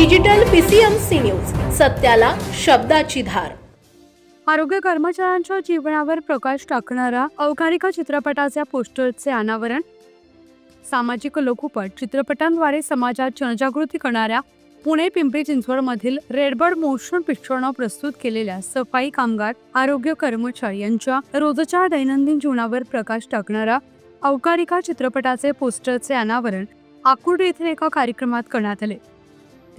Digital PCMC news सत्याला शब्दाची धार. आरोग्य कर्मचाऱ्यांच्या जीवनावर प्रकाश टाकणारा अवकारिका चित्रपटाच्या पोस्टरचे अनावरण. सामाजिक लघुपट चित्रपटांद्वारे समाजात जनजागृती करणाऱ्या पुणे पिंपरी चिंचवडमधील रेडबर्ड मोशन पिक्चरनं प्रस्तुत केलेल्या सफाई कामगार आरोग्य कर्मचारी यांच्या रोजच्या दैनंदिन जीवनावर प्रकाश टाकणारा अवकारिका चित्रपटाचे पोस्टरचे अनावरण आकुर्डी येथील एका कार्यक्रमात करण्यात आले.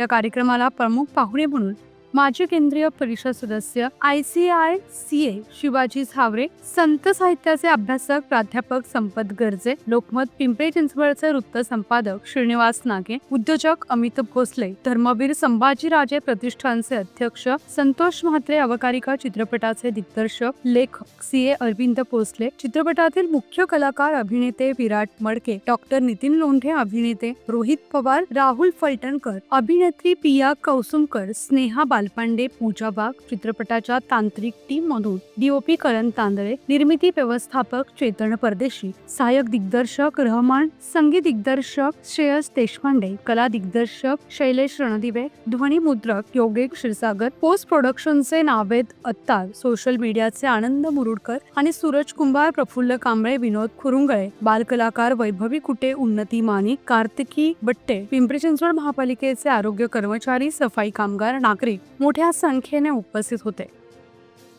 त्या कार्यक्रमाला प्रमुख पाहुणे म्हणून माजी केंद्रीय परिषद सदस्य I C I C A Shivaji Zaware संत साहित्याचे अभ्यासक प्राध्यापक संपत गर्जे लोकमत पिंपरी चिंचवडचे वृत्त संपादक श्रीनिवास नागे उद्योजक अमित भोसले धर्मवीर संभाजीराजे प्रतिष्ठानचे अध्यक्ष संतोष म्हात्रे अवकारिका चित्रपटाचे दिग्दर्शक लेखक सी ए अरविंद भोसले चित्रपटातील मुख्य कलाकार अभिनेते विराट मडके डॉक्टर नितीन लोंढे अभिनेते रोहित पवार राहुल फलटणकर अभिनेत्री पिया कौसुमकर स्नेहा बालपांडे पूजा बाग चित्रपटाच्या तांत्रिक टीम मधून डीओपी करण तांदळे निर्मिती व्यवस्थापक चेतन परदेशी सहाय्यक दिग्दर्शक रहमान संगीत दिग्दर्शक श्रेयस देशपांडे कला दिग्दर्शक शैलेश रणदिवे ध्वनी मुद्रक योगेश क्षीरसागर पोस्ट प्रोडक्शनचे नावेद अत्तार सोशल मीडियाचे आनंद मुरुडकर आणि सूरज कुंभार प्रफुल्ल कांबळे विनोद खुरुंगळे बालकलाकार वैभवी कुटे उन्नती माने कार्तिकी बट्टे पिंपरी चिंचवड महापालिकेचे आरोग्य कर्मचारी सफाई कामगार नागरिक. मोठ्या संख्येने उपस्थित होते.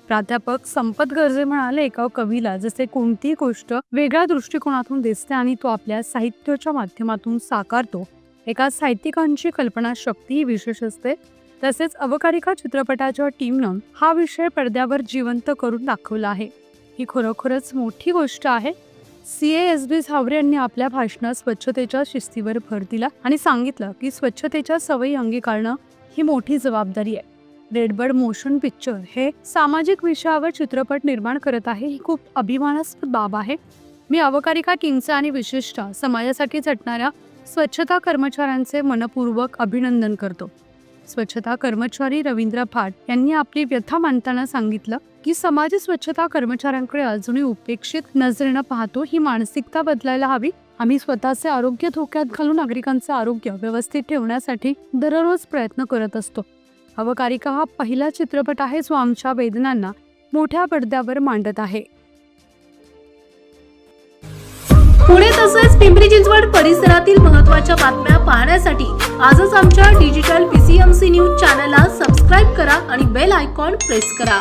प्राध्यापक संपत गर्जे म्हणाले एका कवीला जसे कोणतीही गोष्ट वेगळ्या दृष्टिकोनातून दिसते आणि तो आपल्या साहित्याच्या माध्यमातून साकारतो एका साहित्यिकांची कल्पनाशक्ती ही विशेष असते. तसेच अवकारिका चित्रपटाच्या टीमनं हा विषय पडद्यावर जिवंत करून दाखवला आहे. ही खरोखरच मोठी गोष्ट आहे. सी. एस. बी. झावरे यांनी आपल्या भाषणात स्वच्छतेच्या शिस्तीवर भर दिला आणि सांगितलं की स्वच्छतेच्या सवयी अंगीकारणं ही मोठी जबाबदारी आहे. रेडबर्ड मोशन पिक्चर हे सामाजिक विषयावर चित्रपट निर्माण करत आहे. ही खूप अभिमानास्पद बाब आहे. मी अवकारिका किंगचा आणि विशिष्ट समाजासाठी झटणाऱ्या स्वच्छता कर्मचाऱ्यांचे मनपूर्वक अभिनंदन करतो. स्वच्छता कर्मचारी रवींद्र भाट यांनी आपली व्यथा मांडताना सांगितलं की समाज स्वच्छता कर्मचाऱ्यांकडे अजूनही उपेक्षित नजरेनं पाहतो ही मानसिकता बदलायला हवी. आम्ही स्वतःचे आरोग्य धोक्यात घालून नागरिकांचं आरोग्य व्यवस्थित ठेवण्यासाठी दररोज प्रयत्न करत असतो. अवकारिका हा पहिला चित्रपट आहे जो आमच्या वेदनांना मोठ्या पडद्यावर मांडत आहे. पुणे तसेच पिंपरी चिंचवड परिसरातील महत्त्वाच्या बातम्या पाहण्यासाठी आजच आमच्या डिजिटल पीसीएमसी न्यूज चॅनलला सबस्क्राईब करा आणि बेल आयकॉन प्रेस करा.